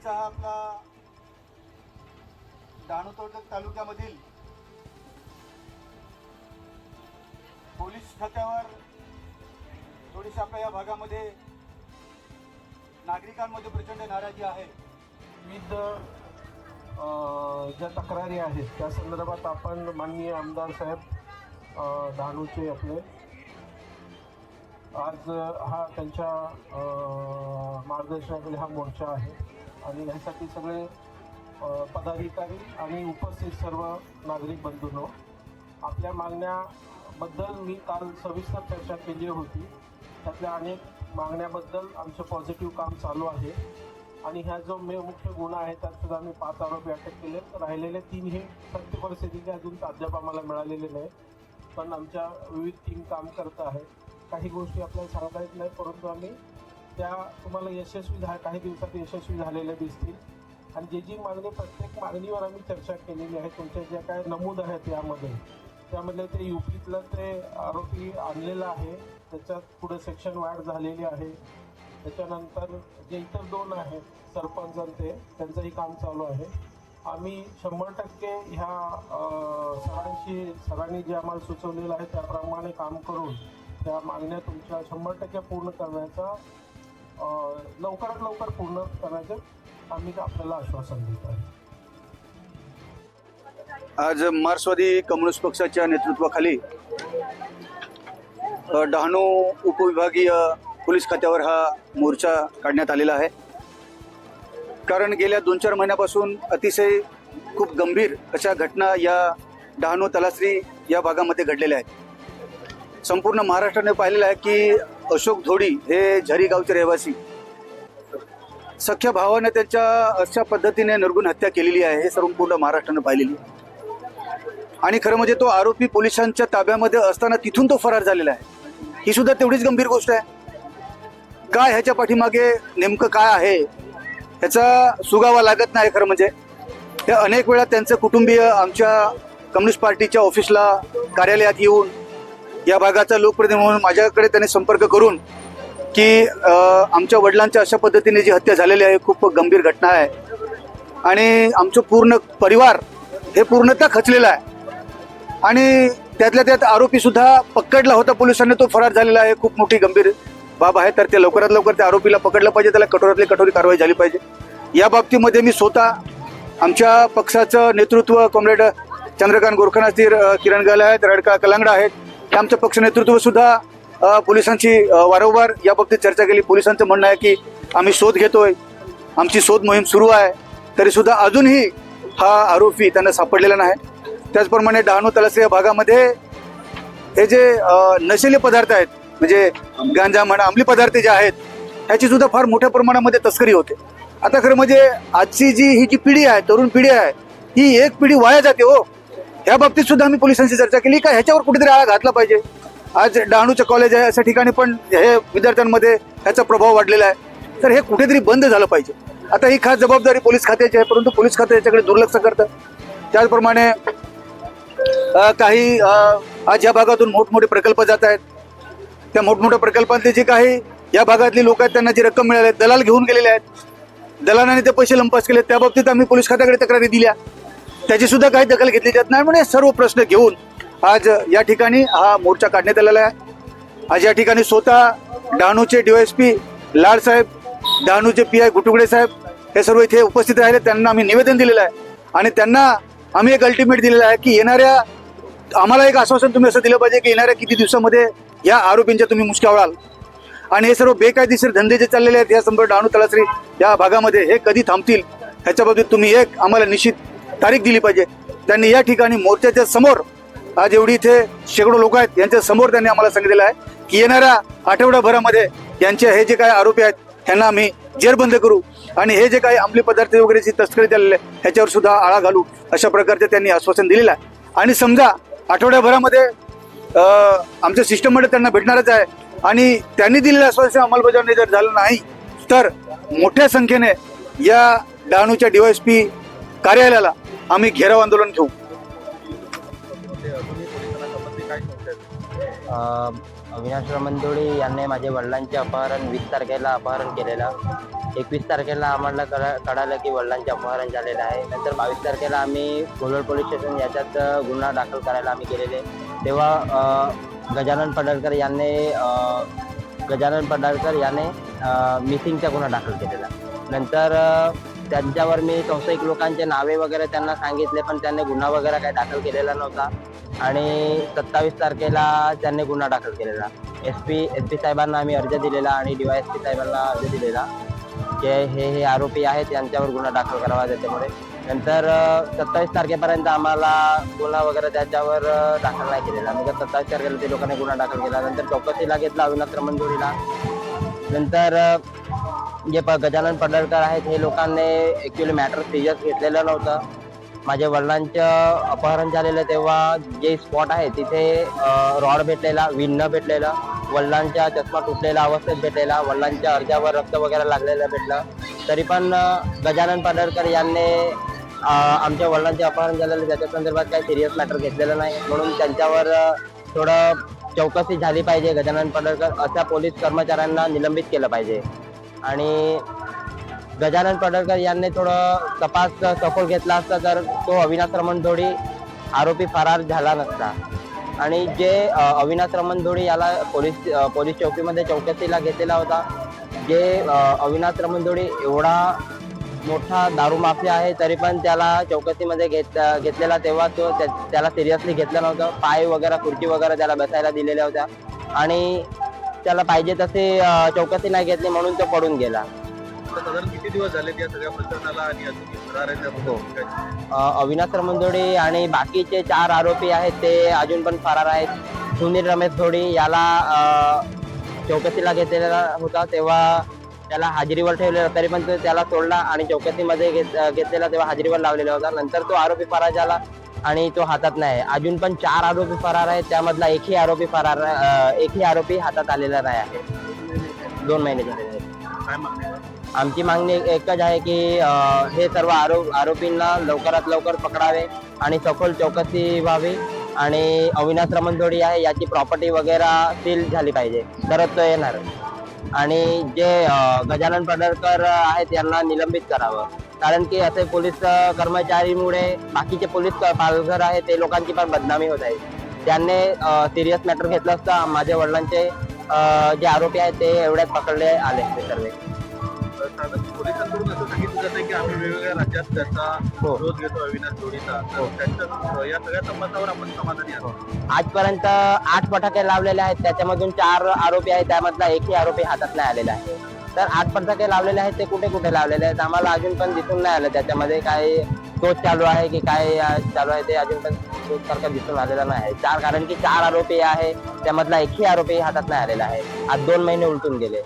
आजचा हा आपला डहाणू तालुक्यामधील पोलीस खात्यावर थोडीशी आपल्या या भागामध्ये नागरिकांमध्ये प्रचंड नाराजी आहे. विविध ज्या तक्रारी आहेत त्या संदर्भात आपण माननीय आमदार साहेब डहाणूचे आपले. आज हा त्यांच्या अ, मार्गदर्शनाखाली हा मोर्चा आहे. आणि ह्यासाठी सगळे पदाधिकारी आणि उपस्थित सर्व नागरिक बंधूंनो आपल्या मागण्याबद्दल मी काल सविस्तर चर्चा केली होती. त्यातल्या अनेक मागण्याबद्दल आमचं पॉझिटिव्ह काम चालू आहे. आणि ह्या जो मे मुख्य गुन्हा आहे त्यात सुद्धा आम्ही पाच आरोपी अटक केले. राहिलेले तीन हे सत्य परिस्थितीचे अजून अद्याप आम्हाला मिळालेले नाही. पण आमच्या विविध टीम काम करत आहे. काही गोष्टी आपल्याला सांगता येत नाही परंतु आम्ही त्या तुम्हाला यशस्वी झा काही दिवसात यशस्वी झालेल्या दिसतील. आणि जे जी मागणी प्रत्येक मागणीवर आम्ही चर्चा केलेली आहे तुमच्या ज्या काय नमूद आहेत यामध्ये त्यामध्ये ते युपीतलं ते आरोपी आणलेलं आहे. त्याच्यात पुढे सेक्शन वाढ झालेली आहे. त्याच्यानंतर जे इतर दोन आहेत सरपंच ते त्यांचंही काम चालू आहे. आम्ही शंभर टक्के ह्या सरांशी सरांनी जे आम्हाला सुचवलेलं आहे त्याप्रमाणे काम करून त्या मागण्या तुमच्या शंभर टक्के पूर्ण करण्याचा लवकरात लवकर पूर्ण करायचं आम्ही आपल्याला आश्वासन देत आहे. आज मार्क्सवादी कम्युनिस्ट पक्षाच्या नेतृत्वाखाली डहाणू उपविभागीय पोलीस खात्यावर हा मोर्चा काढण्यात आलेला आहे. कारण गेल्या दोन चार महिन्यापासून अतिशय खूप गंभीर अशा घटना या डहाणू तलासरी या भागामध्ये घडलेल्या आहेत. संपूर्ण महाराष्ट्राने पाहिलेलं आहे की अशोक धोडी हे झरी गावचे रहिवासी सख्या भावाने त्यांच्या अशा पद्धतीने निर्गुण हत्या केलेली आहे हे संपूर्ण महाराष्ट्रानं पाहिलेली. आणि खरं म्हणजे तो आरोपी पोलिसांच्या ताब्यामध्ये असताना तिथून तो फरार झालेला आहे. ही सुद्धा तेवढीच गंभीर गोष्ट आहे. काय ह्याच्या पाठीमागे नेमकं काय आहे ह्याचा सुगावा लागत नाही खरं म्हणजे. हे अनेक वेळा त्यांचं कुटुंबीय आमच्या कम्युनिस्ट पार्टीच्या ऑफिसला कार्यालयात येऊन या भागाचा लोकप्रतिनिधी म्हणून माझ्याकडे त्यांनी संपर्क करून की आमच्या वडिलांच्या अशा पद्धतीने जी हत्या झालेली आहे खूप गंभीर घटना आहे. आणि आमचं पूर्ण परिवार हे पूर्णतः खचलेलं आहे. आणि त्यातल्या त्यात आरोपीसुद्धा पकडला होता पोलिसांनी तो फरार झालेला आहे. खूप मोठी गंभीर बाब आहे. तर ते लवकरात लवकर त्या आरोपीला पकडलं पाहिजे त्याला कठोरातली कठोरी कारवाई झाली पाहिजे. या बाबतीमध्ये मी स्वतः आमच्या पक्षाचं नेतृत्व कॉम्रेड चंद्रकांत गोरखन किरण गाल आहेत रडका कलांगडा आहेत हे आमचं पक्ष नेतृत्व सुद्धा पोलिसांची वारंवार या बाबतीत चर्चा केली. पोलिसांचं म्हणणं आहे की आम्ही शोध घेतोय. आमची शोध मोहीम सुरू आहे. तरी सुद्धा अजूनही हा आरोपी त्यांना सापडलेला नाही. त्याचप्रमाणे डहाणू तलासरी या भागामध्ये हे जे नशेले पदार्थ आहेत म्हणजे गांजा म्हणा अंमली पदार्थ जे आहेत ह्याची सुद्धा फार मोठ्या प्रमाणामध्ये तस्करी होते. आता खरं म्हणजे आजची जी ही जी पिढी आहे तरुण पिढी आहे ही एक पिढी वाया जाते हो. या बाबतीत सुद्धा आम्ही पोलिसांशी चर्चा केली. का ह्याच्यावर कुठेतरी आळा घातला पाहिजे? आज डहाणूचं कॉलेज आहे अशा ठिकाणी पण हे विद्यार्थ्यांमध्ये ह्याचा प्रभाव वाढलेला आहे. तर हे कुठेतरी बंद झालं पाहिजे. आता ही खास जबाबदारी पोलीस खात्याची आहे परंतु पोलीस खाते याच्याकडे दुर्लक्ष करतं त्याचप्रमाणे काही आज या भागातून मोठमोठे प्रकल्प जात आहेत. त्या मोठमोठ्या प्रकल्पातले जे काही या भागातली लोक आहेत त्यांना जी रक्कम मिळाली दलाल घेऊन गेलेले आहेत. दलालाने ते पैसे लंपास केले त्या बाबतीत आम्ही पोलीस खात्याकडे तक्रारी दिल्या. त्याची सुद्धा काही दखल घेतली जात नाही. म्हणजे सर्व प्रश्न घेऊन आज या ठिकाणी हा मोर्चा काढण्यात आलेला आहे. आज या ठिकाणी स्वतः डहाणूचे डीवायएसपी लाडसाहेब डहाणूचे पी आय गुटुगडे साहेब हे सर्व इथे उपस्थित राहिले. त्यांना आम्ही निवेदन दिलेलं आहे. आणि त्यांना आम्ही एक अल्टिमेट दिलेलं आहे की येणाऱ्या आम्हाला एक आश्वासन तुम्ही असं दिलं पाहिजे की येणाऱ्या किती दिवसामध्ये या आरोपींच्या तुम्ही मुसक्या वळाल आणि हे सर्व बेकायदेशीर धंदे जे चाललेले आहेत या संपूर्ण डहाणू तलासरी या भागामध्ये हे कधी थांबतील ह्याच्या बाबतीत तुम्ही एक आम्हाला निश्चित तारीख दिली पाहिजे. त्यांनी या ठिकाणी मोर्चाच्या समोर आज एवढी इथे शेकडो लोक आहेत यांच्या समोर त्यांनी आम्हाला सांगितलेलं आहे की येणाऱ्या आठवड्याभरामध्ये यांचे हे जे काही आरोपी आहेत यांना आम्ही जेरबंद करू आणि हे जे काही अंमली पदार्थ वगैरेची तस्करी झालेली आहे ह्याच्यावर सुद्धा आळा घालू अशा प्रकारचे त्यांनी आश्वासन दिलेलं आहे. आणि समजा आठवड्याभरामध्ये आमचं आमच्या सिस्टममध्ये त्यांना भेटणारच आहे आणि त्यांनी दिलेलं आश्वासन अंमलबजावणी जर झालं नाही तर मोठ्या संख्येने या डहाणूच्या पी कार्यालयाला आम्ही घेराव आंदोलन घेऊ. अविनाश रमणदोडी यांनी माझ्या वडिलांचे अपहरण वीस तारखेला अपहरण केलेलं. एकवीस तारखेला आम्हाला कळा कळालं की वडिलांचे अपहरण झालेलं आहे. नंतर बावीस तारखेला आम्ही कोलोड पोलीस स्टेशन याच्यात गुन्हा दाखल करायला आम्ही गेलेले. तेव्हा गजानन पडळकर यांनी गजानन पडळकर याने मिसिंगचा गुन्हा दाखल केलेला. नंतर त्यांच्यावर मी संशयिक लोकांचे नावे वगैरे त्यांना सांगितले पण त्यांनी गुन्हा वगैरे काही दाखल केलेला नव्हता. आणि सत्तावीस तारखेला त्यांनी गुन्हा दाखल केलेला. एस पी एस पी साहेबांना आम्ही अर्ज दिलेला आणि डी वाय एस पी साहेबांना अर्ज दिलेला. की हे हे आरोपी आहेत यांच्यावर गुन्हा दाखल करावा त्याच्यामुळे. नंतर सत्तावीस तारखेपर्यंत आम्हाला गुन्हा वगैरे त्याच्यावर दाखल नाही केलेला. नंतर सत्तावीस तारखेला ते लोकांनी गुन्हा दाखल केला. नंतर चौकशीला घेतला अविनाश मंजुरीला. नंतर जे प गजानन पडळकर आहेत हे लोकांनी ॲक्च्युली मॅटर सिरियस घेतलेलं नव्हतं. माझ्या वडिलांचं अपहरण झालेलं तेव्हा जे स्पॉट आहे तिथे रॉड भेटलेला विन्न भेटलेलं वडिलांच्या चष्मा तुटलेला अवस्थेत भेटलेला वडिलांच्या अर्ध्यावर रक्त वगैरे लागलेलं भेटलं. तरी पण गजानन पाडळकर यांनी आमच्या वडिलांचे अपहरण झालेलं त्याच्या संदर्भात काही सिरियस मॅटर घेतलेलं नाही. म्हणून त्यांच्यावर थोडं चौकशी झाली पाहिजे गजानन पाडळकर अशा पोलीस कर्मचाऱ्यांना निलंबित केलं पाहिजे. आणि गजानन पडळकर यांनी थोडं तपास सखोल घेतला असता तर तो अविनाश रमणधोडी आरोपी फरार झाला नसता. आणि जे अविनाश रमण धोडी याला पोलीस पोलीस चौकीमध्ये चौकशीला घेतलेला होता जे अविनाश रमण धोडी एवढा मोठा दारू माफिया आहे तरी पण त्याला चौकशीमध्ये घेत घेतलेला तेव्हा तो त्या- त्याला सिरियसली घेतलं नव्हतं. पाय वगैरे खुर्ची वगैरे त्याला बसायला दिलेल्या होत्या. आणि त्याला पाहिजे तसे चौकशी नाही घेतली म्हणून तो पडून गेला. आता साधारण किती दिवस झाले या सगळ्या प्रकरणाला आणि अजून फरार आहे त्याबद्दल हो. अ, अविनाश रमणदोडी आणि बाकीचे चार आरोपी आहेत ते अजून पण फरार आहेत. सुनील रमेश धोडी याला अ, चौकशीला घेतलेला होता तेव्हा त्याला हाजरीवर ठेवलेला तरी पण तो त्याला सोडला आणि चौकशीमध्ये घेत घेतलेला तेव्हा हाजरीवर लावलेला होता. नंतर तो आरोपी फरार झाला. आणि तो हातात नाही अजून पण चार आरोपी फरार आहेत. त्यामधला एकही आरोपी फरार एकही आरोपी हातात आलेला नाही आहे. दोन महिने आमची मागणी एकच आहे की हे सर्व आरोप आरोपींना लवकरात लवकर पकडावे आणि सखोल चौकशी व्हावी आणि अविनाश रमणधोडी आहे याची प्रॉपर्टी वगैरे सील झाली पाहिजे. तरच तो येणार. आणि जे गजानन पडळकर आहेत यांना निलंबित करावं. कारण की असे पोलीस कर्मचारीमुळे बाकीचे पोलीस पालघर आहे ते लोकांची पण बदनामी होत आहे. त्यांनी सिरियस मॅटर घेतलं असतं माझ्या वडिलांचे जे आरोपी आहेत ते एवढ्यात पकडले आले ते सर्व. पोलिसांकडून असं सांगितलं की आम्ही वेगवेगळ्या राज्यात त्याचा घेतो अविनाश जोडीचा त्यांच्या या सगळ्या आपण समाधानी आहोत आजपर्यंत आठ फटाके लावलेले आहेत त्याच्यामधून चार आरोपी आहेत त्यामधला एकही आरोपी हातात नाही आलेला आहे. तर आजपर्यंत काही लावलेले आहेत ते कुठे कुठे लावलेले आहेत? आम्हाला अजून पण दिसून नाही आलं. त्याच्यामध्ये काय शोध चालू आहे की काय चालू आहे ते अजून पण शोध सारखं दिसून आलेला नाही चार कारण की चार आरोपी आहे. त्यामधला एकही आरोपी हातात नाही आलेला आहे. आज दोन महिने उलटून गेले.